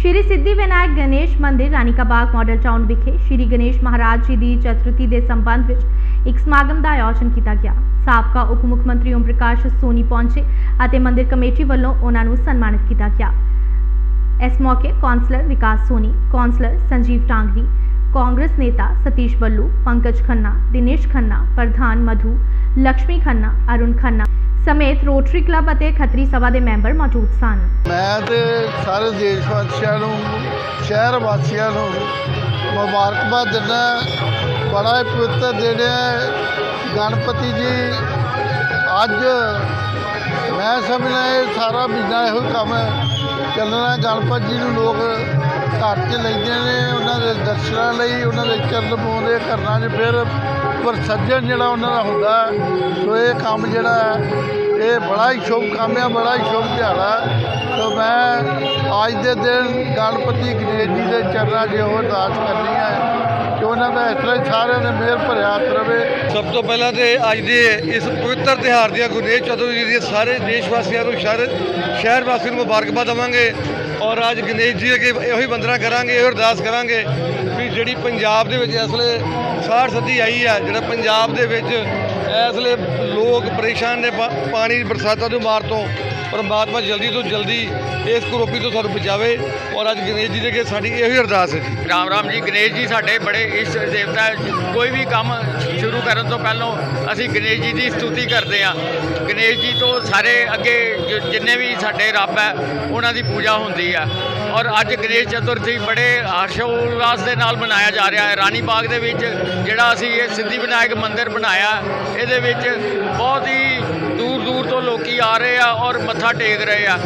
ਸ਼੍ਰੀ ਸਿੱਧੀ ਵਿਨਾਇਕ ਗਣੇਸ਼ ਮੰਦਿਰ, ਰਾਣੀ ਬਾਗ model town ਵਿਖੇ ਸ਼੍ਰੀ ਗਣੇਸ਼ ਮਹਾਰਾਜ ਜੀ ਦੀ ਚਤੁਰਥੀ ਦੇ ਸੰਬੰਧ ਵਿੱਚ ਇੱਕ ਸਮਾਗਮ ਦਾ ਆਯੋਜਨ ਕੀਤਾ ਗਿਆ। ਸਾਬਕਾ ਉਪ ਮੁੱਖ ਮੰਤਰੀ ਓਮ ਪ੍ਰਕਾਸ਼ ਸੋਨੀ ਪਹੁੰਚੇ ਅਤੇ ਮੰਦਿਰ ਕਮੇਟੀ ਵੱਲੋਂ ਉਹਨਾਂ ਨੂੰ ਸਨਮਾਨਿਤ ਕੀਤਾ ਗਿਆ। ਇਸ ਮੌਕੇ ਕੌਂਸਲਰ ਵਿਕਾਸ ਸੋਨੀ, ਕੌਂਸਲਰ ਸੰਜੀਵ ਟਾਂਗਰੀ, ਕਾਂਗਰਸ ਨੇਤਾ ਸਤੀਸ਼ ਬੱਲੂ, ਪੰਕਜ ਖੰਨਾ, ਦਿਨੇਸ਼ ਖੰਨਾ, ਪ੍ਰਧਾਨ ਮਧੂ ਲక్ష్ਮੀ ਖੰਨਾ, ਅਰੁਣ ਖੰਨਾ ਸਮੇਤ ਰੋਟਰੀ ਕਲੱਬ ਅਤੇ ਖੱਤਰੀ ਸਭਾ ਦੇ ਮੈਂਬਰ ਮੌਜੂਦ ਸਨ। ਮੈਂ ਤੇ ਸਾਰੇ ਦੇਸ਼ ਵਾਸੀਆਂ ਨੂੰ, ਸ਼ਹਿਰ ਵਾਸੀਆਂ ਨੂੰ ਮੁਬਾਰਕਬਾਦ ਦਿੰਦਾ ਬੜਾ ਹੀ ਪਵਿੱਤਰ ਦਿਨ ਹੈ। ਗਣਪਤੀ ਜੀ, ਅੱਜ ਮੈਂ ਸਮਝਦਾ ਇਹ ਸਾਰਾ ਮਹੀਨਾ ਇਹੋ ਕੰਮ ਚੱਲਣਾ, ਗਣਪਤ ਜੀ ਨੂੰ ਲੋਕ ਘਰ 'ਚ ਲੈਂਦੇ ਨੇ, ਉਹਨਾਂ ਦੇ ਦਰਸ਼ਨਾਂ ਲਈ, ਉਹਨਾਂ ਦੇ ਚਰਨ ਪਾਉਂਦੇ, ਘਰਾਂ 'ਚ ਫਿਰ ਪ੍ਰਸਜਨ ਜਿਹੜਾ ਉਹਨਾਂ ਦਾ ਹੁੰਦਾ। ਸੋ ਇਹ ਕੰਮ ਜਿਹੜਾ ਇਹ ਬੜਾ ਹੀ ਸ਼ੁਭ ਕੰਮ ਹੈ ਬੜਾ ਹੀ ਸ਼ੁਭ ਦਿਹਾੜਾ ਸੋ ਮੈਂ ਅੱਜ ਦੇ ਦਿਨ ਗਣਪਤੀ ਗਣੇਸ਼ ਜੀ ਦੇ ਚਰਨਾਂ 'ਚ ਉਹ ਅਰਦਾਸ ਕਰਨੀ ਹੈ ਕਿ ਉਹਨਾਂ ਦਾ ਇਸ ਤਰ੍ਹਾਂ ਹੀ ਸਾਰਿਆਂ ਦੇ ਮਿਹਰ ਭਰਿਆ ਹੱਥ ਰਵੇ। ਸਭ ਤੋਂ ਪਹਿਲਾਂ ਤੇ ਅੱਜ ਦੇ ਇਸ ਪਵਿੱਤਰ ਤਿਉਹਾਰ ਦੀਆਂ ਗੁਰਨੇਸ਼ ਚੌਧਰੀ ਜੀ ਦੇ ਸਾਰੇ ਦੇਸ਼ ਵਾਸੀਆਂ ਨੂੰ ਸ਼ਹਿਰ ਸ਼ਹਿਰ ਵਾਸੀਆਂ ਨੂੰ ਮੁਬਾਰਕਬਾਦ ਦੇਵਾਂਗੇ ਔਰ ਅੱਜ ਗਣੇਸ਼ ਜੀ ਅੱਗੇ ਇਹੋ ਹੀ ਵੰਦਨਾ ਕਰਾਂਗੇ, ਇਹੋ ਅਰਦਾਸ ਕਰਾਂਗੇ ਵੀ ਜਿਹੜੀ ਪੰਜਾਬ ਦੇ ਵਿੱਚ ਇਸ ਵੇਲੇ ਸਾੜ ਸਦੀ ਆਈ ਆ, ਜਿਹੜਾ ਪੰਜਾਬ ਦੇ ਵਿੱਚ ਇਸ ਲਈ ਲੋਕ ਪਰੇਸ਼ਾਨ ਨੇ ਪਾ- ਪਾਣੀ ਬਰਸਾਤਾਂ ਦੀ ਮਾਰ ਤੋਂ। ਪਰਮਾਤਮਾ ਜਲਦੀ ਤੋਂ ਜਲਦੀ ਇਸ ਕਰੋਪੀ ਤੋਂ ਸਾਨੂੰ ਬਚਾਵੇ ਔਰ ਅੱਜ ਗਣੇਸ਼ ਜੀ ਦੇ ਅੱਗੇ ਸਾਡੀ ਇਹੋ ਹੀ ਅਰਦਾਸ ਹੈ ਜੀ। ਰਾਮ ਰਾਮ ਜੀ, ਗਣੇਸ਼ ਜੀ ਸਾਡੇ ਬੜੇ ਇਸ਼ਟ ਦੇਵਤਾ ਹੈ। ਕੋਈ ਵੀ ਕੰਮ ਸ਼ੁਰੂ ਕਰਨ ਤੋਂ ਪਹਿਲਾਂ ਅਸੀਂ ਗਣੇਸ਼ ਜੀ ਦੀ ਸਤੁਤੀ ਕਰਦੇ ਹਾਂ। ਗਣੇਸ਼ ਜੀ ਤੋਂ ਸਾਰੇ ਅੱਗੇ ਜਿੰਨੇ ਵੀ ਸਾਡੇ ਰੱਬ ਹੈ, ਉਹਨਾਂ ਦੀ ਪੂਜਾ ਹੁੰਦੀ ਹੈ ਔਰ ਅੱਜ ਗਣੇਸ਼ ਚਤੁਰਥੀ ਬੜੇ ਹਰਸ਼ੋਉਲਾਸ ਦੇ ਨਾਲ ਮਨਾਇਆ ਜਾ ਰਿਹਾ ਹੈ। ਰਾਣੀ ਬਾਗ ਦੇ ਵਿੱਚ ਜਿਹੜਾ ਅਸੀਂ ਇਹ ਸਿੱਧੀ ਵਿਨਾਇਕ ਮੰਦਿਰ ਬਣਾਇਆ, ਇਹਦੇ ਵਿੱਚ ਬਹੁਤ ਹੀ ਆ ਰਹੇ ਆ ਔਰ ਮੱਥਾ ਟੇਕ ਰਹੇ ਆ।